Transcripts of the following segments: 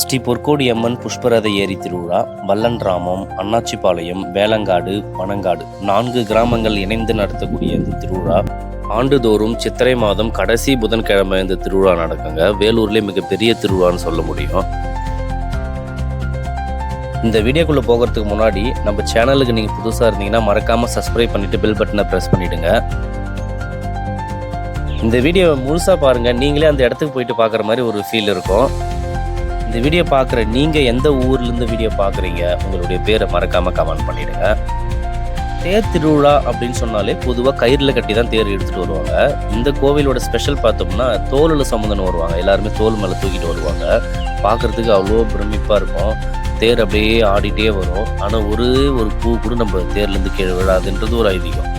ஸ்ரீ பொற்கோடி அம்மன் புஷ்பரத ஏரி திருவிழா வல்லன்ராமம் அண்ணாச்சிபாளையம் வேலங்காடு பனங்காடு நான்கு கிராமங்கள் இணைந்து நடத்தக்கூடிய இந்த திருவிழா. ஆண்டுதோறும் சித்திரை மாதம் கடைசி புதன்கிழமை இந்த திருவிழா நடக்குங்க. வேலூர்லேயே மிகப்பெரிய திருவிழான்னு சொல்ல முடியும். இந்த வீடியோக்குள்ளே போகிறதுக்கு முன்னாடி நம்ம சேனலுக்கு நீங்கள் புதுசாக இருந்தீங்கன்னா மறக்காமல் சப்ஸ்கிரைப் பண்ணிவிட்டு பெல் பட்டனை ப்ரெஸ் பண்ணிவிடுங்க இந்த வீடியோவை முழுசாக பாருங்கள் நீங்களே அந்த இடத்துக்கு போயிட்டு பார்க்குற மாதிரி ஒரு ஃபீல் இருக்கும். இந்த வீடியோ பார்க்குற நீங்கள் எந்த ஊர்லேருந்து வீடியோ பார்க்குறீங்க உங்களுடைய பேரை மறக்காமல் கமெண்ட் பண்ணிவிடுங்க தேர் திருவிழா அப்படின்னு சொன்னாலே பொதுவாக கயிறில் கட்டி தான் தேர் எடுத்துகிட்டு வருவாங்க. இந்த கோவிலோட ஸ்பெஷல் பார்த்தோம்னா தோலில் சம்மந்தம் வருவாங்க. எல்லாருமே தோல் மேலே தூக்கிட்டு வருவாங்க. பார்க்குறதுக்கு அவ்வளோ பிரமிப்பாக இருக்கும். தேர் அப்படியே ஆடிட்டே வரும். ஆனால் ஒரு ஒரு பூ கூட நம்ம தேர்லேருந்து கீழே விழாதுன்றது ஒரு ஐதீகம்.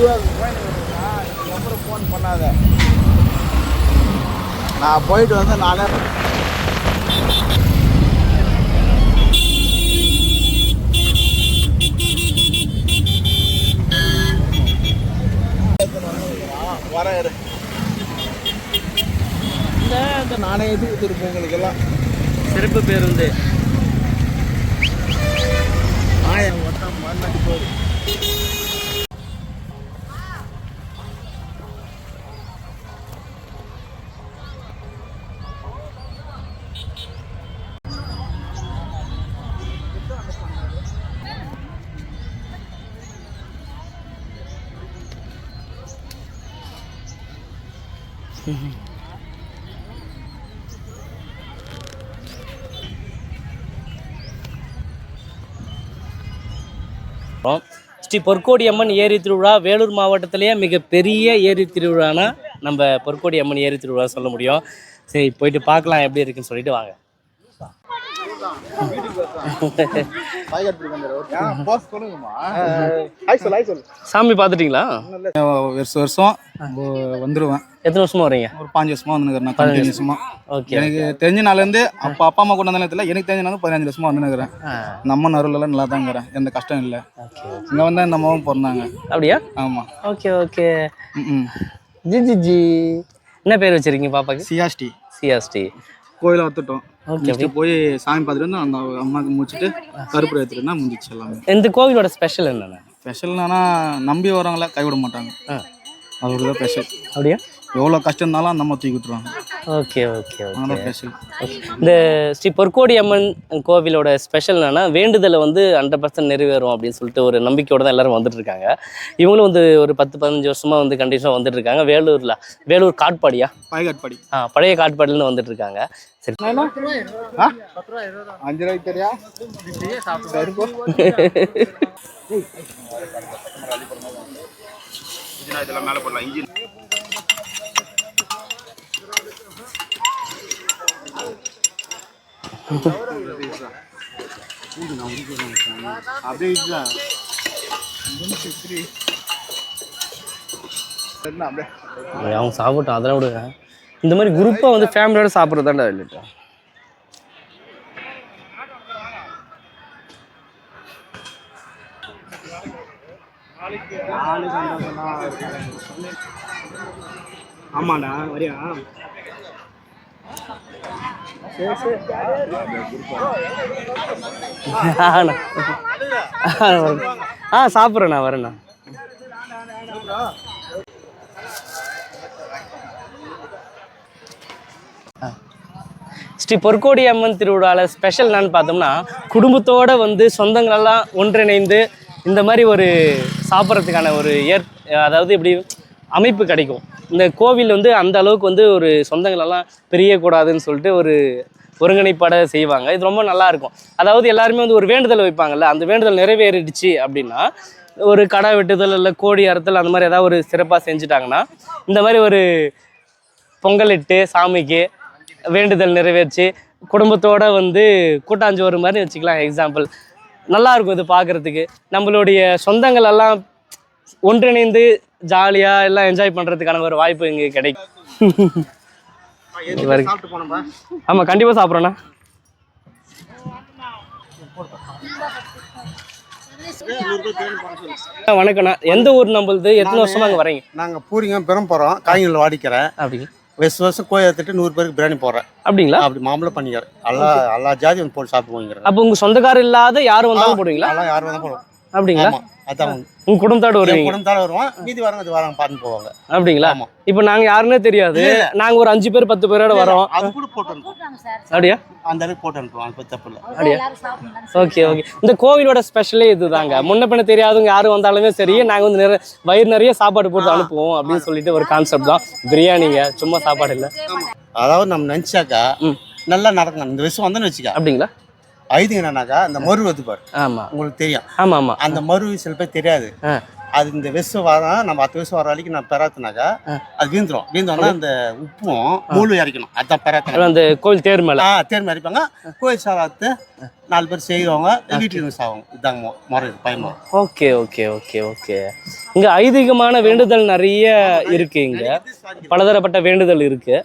வேலைநாள் திருவாரூர் போய் அப்புறம் ஃபோன் பண்ணாத நான் போயிட்டு வந்து நானே வரேன் இந்த இந்த நானே எதுக்கு கொடுத்துருப்போம் உங்களுக்கெல்லாம் சிறப்பு பேருந்து ஆயிரம் வட்டம் மண்ணடி போகுது ஸ்ரீ பொற்கோடி அம்மன் ஏரி திருவிழா வேலூர் மாவட்டத்திலேயே மிகப்பெரிய ஏரி திருவிழானா நம்ம பொற்கோடி அம்மன் ஏரி திருவிழா சொல்ல முடியும். சரி போயிட்டு பார்க்கலாம் எப்படி இருக்குன்னு சொல்லிட்டு வாங்க. சாமி பார்த்துட்டீங்களா? வருஷம் வருஷம். வ- வந்துருவேன். எத்தனை வருஷமா வரீங்க? ஒரு பாஞ்சு வருஷமா வந்துருக்கிறேன் கண்டினியூஸுமா ஓகே எனக்கு தெரிஞ்ச நாள்லேருந்து அப்பா அப்பா அம்மா கொண்டு வந்தாலும் தெரியல எனக்கு தெரிஞ்ச நாள் பதினஞ்சு வருஷமா வந்துருக்கிறேன் இந்த அம்மா நருளெல்லாம் நல்லா தான் இருக்கிறேன் எந்த கஷ்டம் இல்லை. ஓகே இங்கே வந்தால் இந்த அம்மாவும் பிறந்தாங்க. அப்படியா? ஆமாம் ஓகே ஓகே. ம் ஜி ஜி ஜி என்ன பேர் வச்சிருக்கீங்க பாப்பாக்கு? சியாஸ்டி. சிஎஸ்டி கோயிலை வத்துட்டோம். ஓகே நெக்ஸ்ட் போய் சாமி பார்த்துட்டு வந்து அந்த அம்மாவுக்கு முடிச்சுட்டு கருப்பு ஏற்றுட்டுனா முடிஞ்சிச்சு எல்லாமே. இந்த கோவிலோட ஸ்பெஷல் என்னென்ன? ஸ்பெஷல்னா நம்பி வரவங்கள கைவிட மாட்டாங்க. அது தான் ஸ்பெஷல் அப்படியா? எவ்வளோ கஷ்டம் இருந்தாலும் அந்த அம்மா தூக்கி விட்டுருவாங்க. Okay okay okay. ஸ்பெஷல் இந்த ஸ்ரீ பொற்கோடி அம்மன் கோவிலோட ஸ்பெஷல் என்னன்னா வேண்டுதலை வந்து ஹண்ட்ரட் பர்சன்ட் நிறைவேறும் அப்படின்னு சொல்லிட்டு ஒரு நம்பிக்கையோட தான் எல்லாரும் வந்துட்டு இருக்காங்க. இவங்களும் வந்து ஒரு பத்து பதினஞ்சு வருஷமா வந்து கண்டிஷனாக வந்துட்டு இருக்காங்க. வேலூர்ல வேலூர் காட்பாடியா? பாய்காட் படி ஆ பழைய காட்பாடிலேருந்து வந்துட்டு இருக்காங்க. சரி. ஆ? அஞ்சு ரூபாய்க்கு தெரியா சரி போ இதெல்லாம் மேலே போடலாம். இன்ஜின் அப்படியே இதுதான் அவங்க சாப்பிட்டோம் அதெல்லாம் விடுங்க இந்த மாதிரி குரூப்பாக வந்து ஃபேமிலியோட சாப்பிட்றதாண்டா இல்லைட்டா ஆமாடா வரியா? ஆ சாப்பிட்றேண்ணா வரேண்ணா ஸ்ரீ பொற்கோடி அம்மன் திருவிழாவில் ஸ்பெஷல் என்னன்னு பார்த்தோம்னா குடும்பத்தோடு வந்து சொந்தங்களெல்லாம் ஒன்றிணைந்து இந்த மாதிரி ஒரு சாப்பிட்றதுக்கான ஒரு ஏற் அதாவது இப்படி அமைப்பு கிடைக்கும். இந்த கோவில் வந்து அந்த அளவுக்கு வந்து ஒரு சொந்தங்களெல்லாம் பிரியக்கூடாதுன்னு சொல்லிட்டு ஒரு ஒருங்கிணைப்பாட செய்வாங்க. இது ரொம்ப நல்லா இருக்கும். அதாவது எல்லாருமே வந்து ஒரு வேண்டுதல் வைப்பாங்கல்ல அந்த வேண்டுதல் நிறைவேறிடுச்சு அப்படின்னா ஒரு கடை வெட்டுதல் இல்லை கோடி அறுத்தல் அந்த மாதிரி ஏதாவது ஒரு சிறப்பாக செஞ்சுட்டாங்கன்னா இந்த மாதிரி ஒரு பொங்கலிட்டு சாமிக்கு வேண்டுதல் நிறைவேற்றி குடும்பத்தோடு வந்து கூட்டாஞ்சோறு மாதிரி வச்சுக்கலாம் எக்ஸாம்பிள் நல்லாயிருக்கும் இது பார்க்குறதுக்கு நம்மளுடைய சொந்தங்கள் எல்லாம் ஒன்றிணைந்து ஜாலியாக எல்லாம் என்ஜாய் பண்ணுறதுக்கான ஒரு வாய்ப்பு இங்கே கிடைக்கும். ஆமாம் கண்டிப்பாக சாப்பிட்றோண்ணா வணக்கம்ண்ணா. எந்த ஊர் நம்மளுது எத்தனை வருஷமா அங்கே வரீங்க நாங்கள் பூரிங்க பெரும் போகிறோம் காய்கறிகள் வாடிக்கிறேன் அப்படிங்க வருஷம் வருஷம் கோயில் எடுத்துட்டு நூறு பேருக்கு பிரியாணி போடுறேன். அப்படிங்களா? அப்படி மாம்பழம் பண்ணிக்கிறேன். எல்லா எல்லா ஜாதி வந்து போட்டு சாப்பிட்டு போய்க்கிறேன். அப்போ உங்க சொந்தக்காரர் இல்லாத யாரும் வந்தாலும் போடுவீங்களா? எல்லாம் யாரும் வந்தால் போடுவோம். அப்படிங்களா? அதான். உங்க குடும்பத்தோட வருவீங்க. குடும்பத்தால வருவான் மீதி வரவங்க அது வராங்க பார்த்துட்டு போவாங்க. அப்படிங்களா? ஆமா. இப்போ நாங்க யாருன்னே தெரியாது. நாங்க ஒரு அஞ்சு பேர் பத்து பேரோட வரோம். அது கூட போட்டு அனுப்புவோம். அப்படியா? அந்த அளவுக்கு போட்டு அனுப்புவோம் அது பத்தி தப்பு இல்லை. அப்படியா? Okay okay. இந்த கோவிலோட ஸ்பெஷலே இதுதாங்க. முன்ன பின்ன தெரியாதவங்க யாரும் வந்தாலுமே சரி நாங்க வந்து நிறைய வயிறு நிறைய சாப்பாடு போட்டு அனுப்புவோம் அப்படின்னு சொல்லிட்டு ஒரு கான்செப்ட் தான். பிரியாணிங்க சும்மா சாப்பாடு இல்லை. அதாவது நம்ம நினச்சாக்கா ம். நல்லா நடக்கும் இந்த விஷயம் வந்தோன்னு வச்சுக்க. அப்படிங்களா? ஐது என்னன்னாக்கா இந்த மறு பாரு. ஆமா. உங்களுக்கு தெரியும். ஆமா ஆமா அந்த மறு சில பேர் தெரியாது. அது இந்த விஷம் வரும் நம்ம அடுத்த விஷம் வர வரைக்கும் நான் பெறாத்துனாக்கா அது வீந்துரும் வீந்தோம்னா அந்த உப்பும் மூளை இறக்கணும் அதான் பெறாத்தனா அந்த கோவில் தேர் மேல? ஆ தேர்ந்து அடிப்பாங்க கோயில் சாராத்து நாலு பேர் செய்வாங்க. வீட்டுக்கு யூஸ் ஆகும் இதாங்க முறை பயமா. Okay okay okay okay. இங்க ஐதீகமான வேண்டுதல் நிறைய இருக்கு இங்க. பலதரப்பட்ட வேண்டுதல் இருக்கு.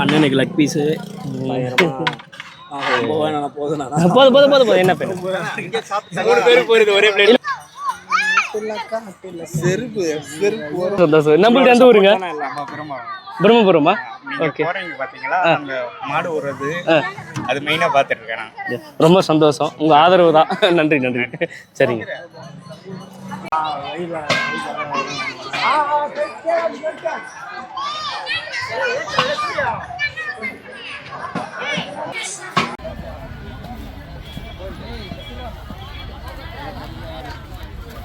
அண்ணனுக்கு லக் பீஸு போதும் போதும் போதும் என்ன பேர்? சந்தோஷம் நம்மளுக்கு எந்த ஊருங்க பிரம்மபுரமா ஓகே போறீங்க பாத்தீங்களா அந்த மாடு ஓடுறது அது மெயினா பாத்துட்டு இருக்கேன் ரொம்ப சந்தோஷம் உங்க ஆதரவு தான் நன்றி நன்றி சரிங்க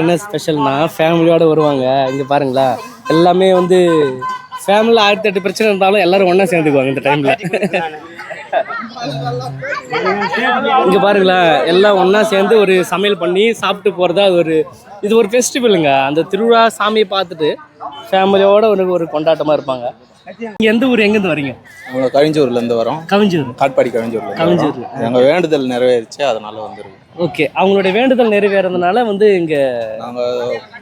என்ன ஸ்பெஷல்னா ஃபேமிலியோட வருவாங்க. இங்க பாருங்களா. எல்லாமே வந்து ஃபேமிலியில் ஆயிரத்தி எட்டு பிரச்சனை இருந்தாலும் எல்லாரும் ஒண்ணா சேர்ந்துக்குவாங்க இந்த டைம்ல இங்க பாருங்களா எல்லாம் ஒன்றா சேர்ந்து ஒரு சமையல் பண்ணி சாப்பிட்டு போறதா அது ஒரு இது ஒரு ஃபெஸ்டிவலுங்க அந்த திருவிழா சாமியை பார்த்துட்டு ஃபேமிலியோட ஒரு ஒரு கொண்டாட்டமா இருப்பாங்க. நீங்க எந்த ஊர் எங்கேருந்து வரீங்க? அவங்க கழிஞ்சூர்ல இருந்து வரோம். கவிஞ்சூர். காட்பாடி கவிஞ்சூர்ல எங்க வேண்டுதல் நிறைவேறிச்சு அதனால வந்துருக்கோம். ஓகே. அவங்களுடைய வேண்டுதல் நிறைவேறதுனால வந்து இங்க நாங்க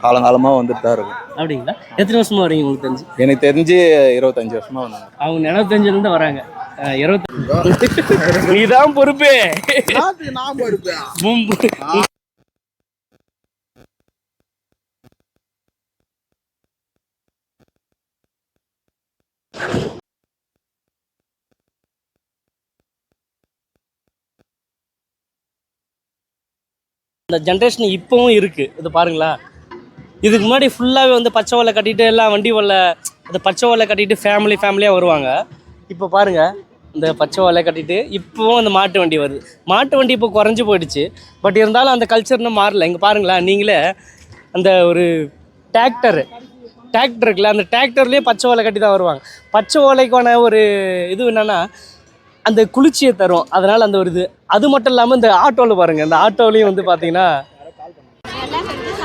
காலங்காலமா வந்துட்டு தான் இருக்கோம். அப்படிங்களா? எத்தனை வருஷமா வரீங்க உங்களுக்கு தெரிஞ்சு? எனக்கு தெரிஞ்சு இருபத்தஞ்சு வருஷமா வந்தாங்க அவங்க எழுபத்தஞ்சுல இருந்து வராங்க இருபத்தி நீதான் பொறுப்பு. நான் இருப்பேன் இந்த ஜென்ரேஷன் இப்போவும் இருக்கு. இது பாருங்களா இதுக்கு முன்னாடி ஃபுல்லாகவே வந்து பச்சை ஓலை கட்டிட்டு எல்லாம் வண்டி ஓலை அந்த பச்சை ஓலை கட்டிட்டு ஃபேமிலி ஃபேமிலியாக வருவாங்க. இப்போ பாருங்க இந்த பச்சை ஓலை கட்டிட்டு இப்போவும் அந்த மாட்டு வண்டி வருது. மாட்டு வண்டி இப்போ குறைஞ்சி போயிடுச்சு. பட் இருந்தாலும் அந்த கல்ச்சர் இன்னும் மாறல. இங்கே பாருங்களேன் நீங்களே அந்த ஒரு டிராக்டரு டிராக்டர் இருக்குல்ல அந்த டிராக்டர்லேயே பச்சை ஓலை கட்டி தான் வருவாங்க. பச்சை ஓலைக்கான ஒரு இது என்னன்னா அந்த குளிர்ச்சியை தரும். அதனால அந்த ஒரு இது. அது மட்டும் இல்லாமல் இந்த ஆட்டோவில் பாருங்க இந்த ஆட்டோலையும் வந்து பார்த்தீங்கன்னா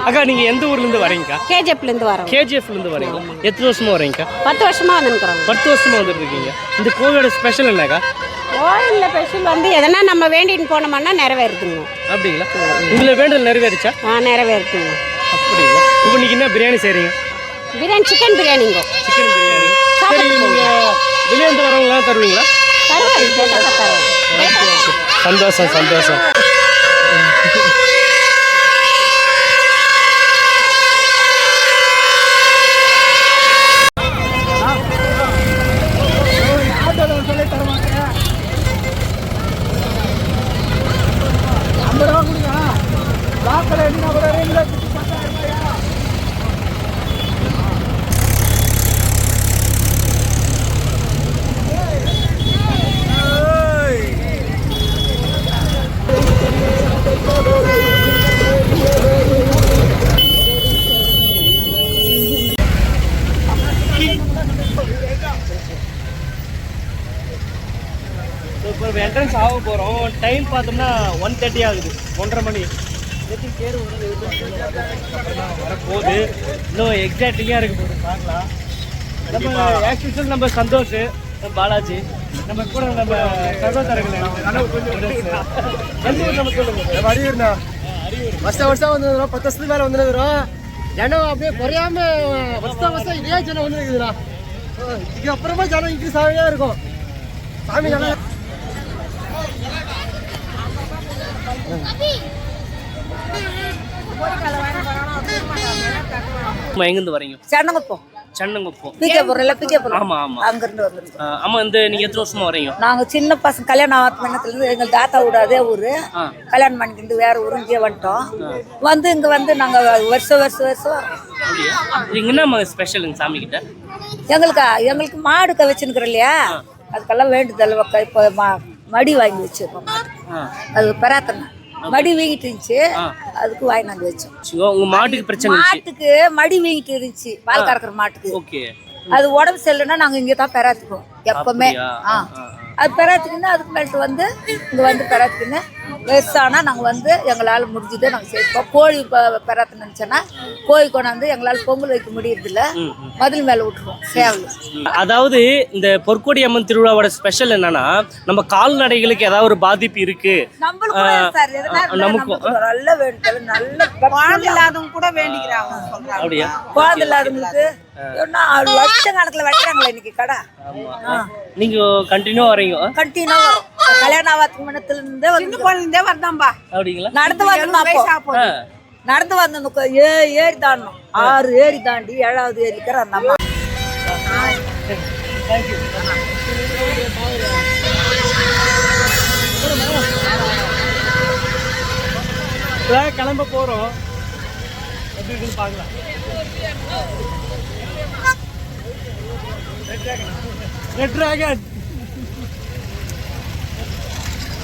அக்கா நீங்கள் எந்த ஊர்லேருந்து வரீங்கக்கா? கேஜிஎஃப்லேருந்து வரோம். கேஜிஎஃப்லேருந்து வரீங்க எத்தனை வருஷமா வரீங்கக்கா? பத்து வருஷமா வந்துருக்குறோம் பத்து வருஷமா வந்துட்டு இருக்கீங்க இந்த கோவிலோட ஸ்பெஷல் என்னக்கா? கோயிலில் ஸ்பெஷல் வந்து எதனா நம்ம வேண்டின்னு போனோம்னா நிறைவேறுதுங்க அப்படிங்களா? உங்களை வேண்டுதல் நிறைவேறிச்சா? ஆ நிறைவேறுதுங்க அப்படிங்களா? இப்போ நீங்கள் என்ன பிரியாணி செய்கிறீங்க பிரியாணி சிக்கன் பிரியாணிங்க சிக்கன் பிரியாணி சரி நீங்கள் வெளியே இருந்து வரவங்களாம் தருவீங்களா? தருவேன் சந்தோஷம் சந்தோஷம். இப்போ என்ட்ரன்ஸ் ஆக போகிறோம் டைம் பார்த்தோம்னா ஒன் தேர்ட்டி ஆகுது. ஒன்றரை மணி. வரப்போகுது. இன்னும் எக்ஸாக்டிங்காக இருக்க போகுது. பார்க்கலாம். நம்ம ஆக்சுவல் நம்ம சந்தோஷ் பாலாஜி நம்ம கூட நம்ம சகோதரர்கள் நம்ம சொல்லுங்க வருஷம் வருஷம் வந்துடுறோம் பத்து வருஷத்துக்கு மேலே வந்துடுறோம் ஜனம் அப்படியே குறையாம வருஷம் வருஷம் இதே ஜனம் வந்துருக்குதுண்ணா இதுக்கு அப்புறமா ஜனம் இன்க்ரீஸ் ஆகிட்டே இருக்கும். சாமி நல்லா நம்ம எங்கேருந்து வரீங்க? சென்னங்குப்பம். சென்னங்குப்பம். பிகேபுரம் பிகேபுரம் ஆமா ஆமா. அங்கிருந்து வந்துருக்கோம் ஆ, ஆமா இந்த நீங்க எத்தனை வருஷமா வரீங்க? நாங்க சின்ன பசங்க கல்யாணம் ஆகாத மண்ணத்துலேருந்து எங்கள் தாத்தா வீடு அதே ஊர். கல்யாணம் பண்ணிக்கிட்டு வேற ஊரு இங்கே வந்துட்டோம். வந்து இங்கே வந்து நாங்கள் வருஷம் வருஷம் வருஷம் வரோம். அப்படியா? இங்க என்ன ஸ்பெஷலுங்க சாமி கிட்ட எங்களுக்கு எங்களுக்கு மாடு க வச்சுருக்குறோம் இல்லையா அதுக்கெல்லாம் வேண்டுதல் வைக்க இப்போ மா- மடி வாங்கி வச்சிருக்கோம். அது பிரார்த்தனை. மடி வீங்கிட்டு இருந்துச்சு. அதுக்கு வாங்கினாந்து வச்சோம். உங்க மாட்டுக்கு பிரச்சனை மாட்டுக்கு மடி வீங்கிட்டு இருந்துச்சு. பால் கறக்குற மாட்டுக்கு. ஓகே. அது உடம்பு சரியில்லைன்னா நாங்கள் இங்கே தான் பெறாத்துக்குவோம் எப்பவுமே. அது பெறாத்துக்குன்னு அதுக்கு மேல்ட்டு வந்து இங்கே வந்து பெறாத்துக்குன்னு பெருசானா நாங்கள் வந்து எங்களால் முடிஞ்சதை நாங்கள் சேர்ப்போம் கோழி பெறாத்து நினச்சோன்னா கோழி கொண்டாந்து எங்களால் பொங்கல் வைக்க முடியறதில்ல. மதில் மேலே விட்டுருவோம் சேவல். அதாவது இந்த பொற்கொடி அம்மன் திருவிழாவோட ஸ்பெஷல் என்னன்னா நம்ம கால்நடைகளுக்கு ஏதாவது ஒரு பாதிப்பு இருக்கு. நமக்கும். நல்ல வேண்டுதல் நல்ல குழந்தை இல்லாதவங்க கூட வேண்டிக்கிறாங்க அப்படியா? குழந்தை இல்லாதவங்களுக்கு என்ன லட்சம் கணக்கில் வெட்டுறாங்களே இன்னைக்கு கடை? நீங்க கண்டினியூ வரீங்க? கண்டினியூ வரும் கல்யாணம் ஆகாத மணத்துல இருந்தே வந்து குழந்தைந்தே வரதாம்பா. அப்படிங்களா? நடந்து வந்து ஆ. நடந்து வந்து ஏ ஏறி தாண்டணும். ஆறு ஏறி தாண்டி ஏழாவது ஏறிக்கிற அந்த அம்மா. கிளம்ப போறோம். எப்படி இருக்குன்னு பார்க்கலாம். ரெட் டிராகன்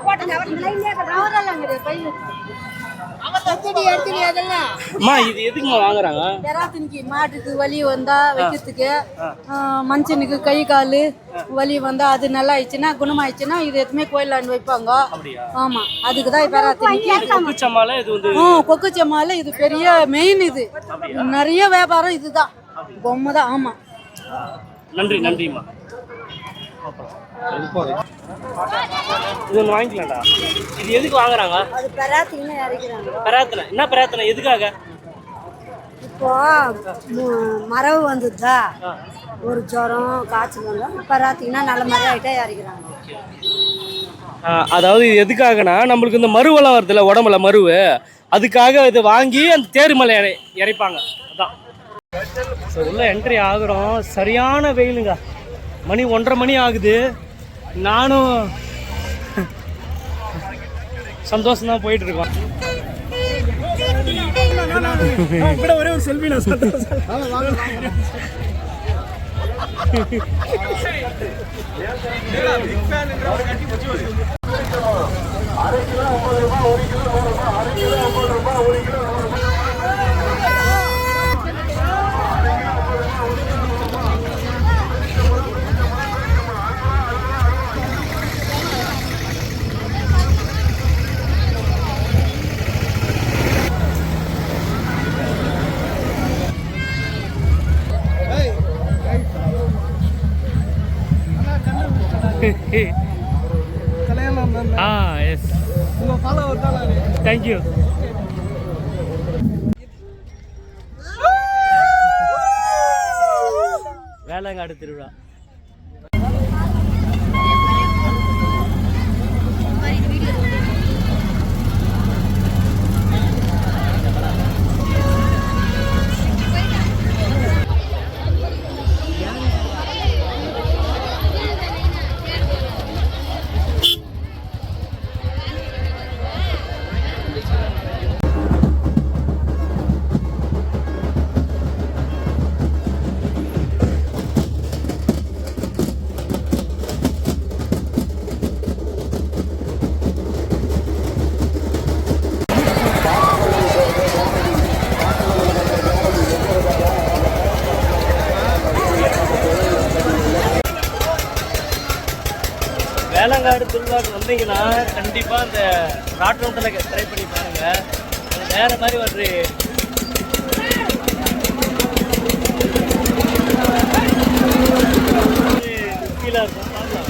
போட்டது அவர் லைன்லேயே அவரெல்லாம் கிடையாது பையன் அம்மா இது எதுக்குமா வாங்குறாங்க? பெராத்தனிக்கு மாட்டுக்கு வலி வந்தா வைக்கிறதுக்கு மனுஷனுக்கு கை கால் வலி வந்தா அது நல்லா ஆயிடுச்சுன்னா குணமாயிடுச்சுன்னா இது எதுவுமே கோயிலாண்டு வைப்பாங்க. ஆமா அதுக்கு தான் பெராத்தனிக்கு கொக்குச்சம்மால இது பெரிய மெயின் இது. நிறைய வியாபாரம் இதுதான். பொம்மை தான் ஆமா. நன்றி நன்றிம்மா. இது ஒன்று வாங்கிக்கலாம்டா. இது எதுக்கு வாங்குறாங்க? அது பெறாத்தீங்கன்னா இறக்கிறாங்க. பிரார்த்தனை என்ன பிரார்த்தனை எதுக்காக? இப்போ மு- மரவு வந்துதா ஒரு ஜுரம் காய்ச்சல் வந்தா பெறாத்தீங்கன்னா நல்ல மாதிரி ஆகிட்டா இறக்கிறாங்க. ஆ, அதாவது இது எதுக்காகனா நம்மளுக்கு இந்த மருவெல்லாம் வருதுல்ல உடம்புல மருவு. அதுக்காக இது வாங்கி அந்த தேருமலை இறை இறைப்பாங்க. அதான். ஸோ உள்ள என்ட்ரி ஆகுறோம். சரியான வெயிலுங்க. மணி ஒன்றரை மணி ஆகுது. நானும் சந்தோஷம் தான் போயிட்டு இருக்கோம் ஒரே ஒரு செல்ஃபி நான் அரை கல்யாணம் ஆ எஸ் உங்க ஃபாலோவர் தான் தேங்க்யூ வேளாங்காடு திருவிழா. கண்டிப்பாக அந்த ராட்டினத்தில் ட்ரை பண்ணி பாருங்க. அது வேற மாதிரி ஒரு ஃபீலாக இருக்கும். பார்க்கலாம்.